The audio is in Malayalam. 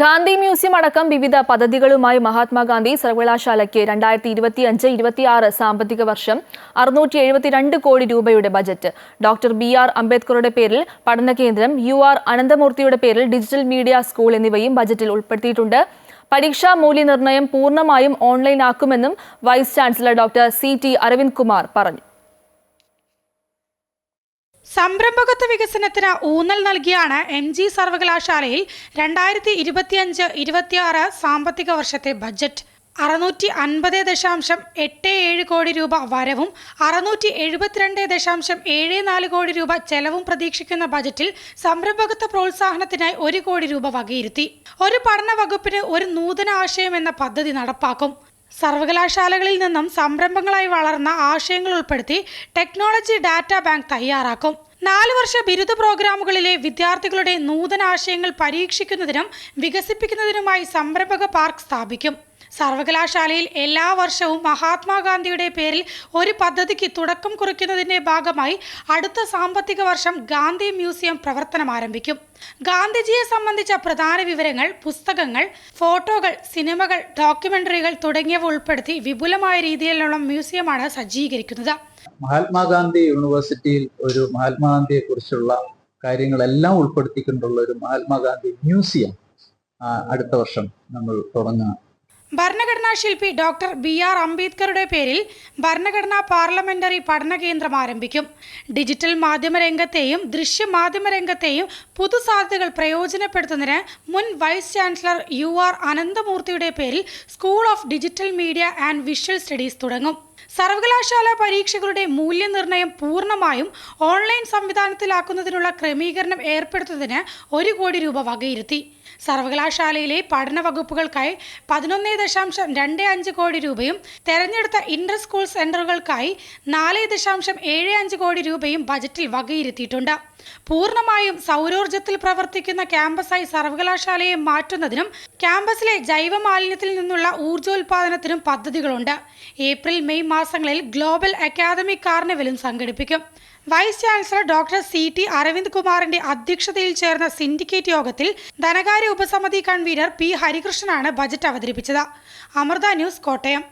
ഗാന്ധി മ്യൂസിയം അടക്കം വിവിധ പദ്ധതികളുമായി മഹാത്മാഗാന്ധി സർവകലാശാലയ്ക്ക് രണ്ടായിരത്തി ഇരുപത്തി അഞ്ച് ഇരുപത്തിയാറ് സാമ്പത്തിക വർഷം അറുന്നൂറ്റി എഴുപത്തിരണ്ട് കോടി രൂപയുടെ ബജറ്റ്. ഡോക്ടർ ബി ആർ അംബേദ്കറുടെ പേരിൽ പഠന കേന്ദ്രം യു ആർ അനന്തമൂർത്തിയുടെ പേരിൽ ഡിജിറ്റൽ മീഡിയ സ്കൂൾ എന്നിവയും ബജറ്റിൽ ഉൾപ്പെടുത്തിയിട്ടുണ്ട്. പരീക്ഷാ മൂല്യനിർണയം പൂർണമായും ഓൺലൈനാക്കുമെന്നും vice chancellor doctor C T Aravind Kumar പറഞ്ഞു. സംരംഭകത്വ വികസനത്തിന് ഊന്നൽ നൽകിയാണ് എം ജി സർവകലാശാലയിൽ രണ്ടായിരത്തി ഇരുപത്തിയഞ്ച് ഇരുപത്തിയാറ് സാമ്പത്തിക വർഷത്തെ ബജറ്റ് അറുന്നൂറ്റി അൻപത് ദശാംശം എട്ട് ഏഴ് കോടി രൂപ വരവും അറുന്നൂറ്റി എഴുപത്തിരണ്ട് ദശാംശം ഏഴ് നാല് കോടി രൂപ ചെലവും പ്രതീക്ഷിക്കുന്ന ബജറ്റിൽ സംരംഭകത്വ പ്രോത്സാഹനത്തിനായി ഒരു കോടി രൂപ വകയിരുത്തി. ഒരു പഠന വകുപ്പിന് ഒരു നൂതന ആശയം എന്ന പദ്ധതി നടപ്പാക്കും. സർവകലാശാലകളിൽ നിന്നും സംരംഭങ്ങളായി വളർന്ന ആശയങ്ങൾ ഉൾപ്പെടുത്തി ടെക്നോളജി ഡാറ്റ ബാങ്ക് തയ്യാറാക്കും. നാല് വർഷ ബിരുദ പ്രോഗ്രാമുകളിലെ വിദ്യാർത്ഥികളുടെ നൂതന ആശയങ്ങൾ പരീക്ഷിക്കുന്നതിനും വികസിപ്പിക്കുന്നതിനുമായി സംരംഭക പാർക്ക് സ്ഥാപിക്കും. സർവകലാശാലയിൽ എല്ലാ വർഷവും മഹാത്മാഗാന്ധിയുടെ പേരിൽ ഒരു പദ്ധതിക്ക് തുടക്കം കുറിക്കുന്നതിന്റെ ഭാഗമായി അടുത്ത സാമ്പത്തിക വർഷം ഗാന്ധി മ്യൂസിയം പ്രവർത്തനം ആരംഭിക്കും. ഗാന്ധിജിയെ സംബന്ധിച്ച പ്രധാന വിവരങ്ങൾ പുസ്തകങ്ങൾ ഫോട്ടോകൾ സിനിമകൾ ഡോക്യുമെന്ററികൾ തുടങ്ങിയവ ഉൾപ്പെടുത്തി വിപുലമായ രീതിയിലുള്ള മ്യൂസിയമാണ് സജ്ജീകരിക്കുന്നത്. മഹാത്മാഗാന്ധി യൂണിവേഴ്സിറ്റിയിൽ ഒരു മഹാത്മാഗാന്ധിയെ കുറിച്ചുള്ള കാര്യങ്ങളെല്ലാം ഉൾപ്പെടുത്തിക്കൊണ്ടുള്ള ഒരു മഹാത്മാഗാന്ധി മ്യൂസിയം അടുത്ത വർഷം നമ്മൾ തുടങ്ങുക. ഭരണഘടനാ ശില്പി ഡോക്ടർ ബി ആർ അംബേദ്കറുടെ പേരിൽ ഭരണഘടനാ പാർലമെന്ററി പഠന കേന്ദ്രം ആരംഭിക്കും. ഡിജിറ്റൽ മാധ്യമ രംഗത്തെയും ദൃശ്യ മാധ്യമ രംഗത്തെയും പുതുസാധ്യതകൾ പ്രയോജനപ്പെടുത്തുന്നതിന് മുൻ വൈസ് ചാൻസലർ യു ആർ അനന്തമൂർത്തിയുടെ പേരിൽ school of digital media and visual studies തുടങ്ങും. സർവകലാശാല പരീക്ഷകളുടെ മൂല്യനിർണയം പൂർണമായും ഓൺലൈൻ സംവിധാനത്തിലാക്കുന്നതിനുള്ള ക്രമീകരണം ഏർപ്പെടുത്തുന്നതിന് ഒരു കോടി രൂപ വകയിരുത്തി. സർവകലാശാലയിലെ പഠന വകുപ്പുകൾക്കായി പതിനൊന്ന് ദശാംശം രണ്ട് അഞ്ച് കോടി രൂപയും തെരഞ്ഞെടുത്ത ഇന്റർ സ്കൂൾ സെന്ററുകൾക്കായി നാല് ദശാംശം ഏഴ് അഞ്ച് കോടി രൂപയും ബജറ്റിൽ വകയിരുത്തിയിട്ടുണ്ട്. പൂർണമായും സൗരോർജത്തിൽ പ്രവർത്തിക്കുന്ന ക്യാമ്പസായി സർവകലാശാലയെ മാറ്റുന്നതിനും ക്യാമ്പസിലെ ജൈവ മാലിന്യത്തിൽ നിന്നുള്ള ഊർജോൽപാദനത്തിനും പദ്ധതികളുണ്ട്. ഏപ്രിൽ മെയ് മാസങ്ങളിൽ ഗ്ലോബൽ അക്കാദമിക് കാർണിവലും സംഘടിപ്പിക്കും. Vice chancellor doctor C T Aravind കുമാറിന്റെ അധ്യക്ഷതയിൽ ചേർന്ന സിൻഡിക്കേറ്റ് യോഗത്തിൽ ധനകാര്യ ഉപസമിതി കൺവീനർ പി ഹരികൃഷ്ണനാണ് ബജറ്റ് അവതരിപ്പിച്ചത്. അമൃത ന്യൂസ് കോട്ടയം.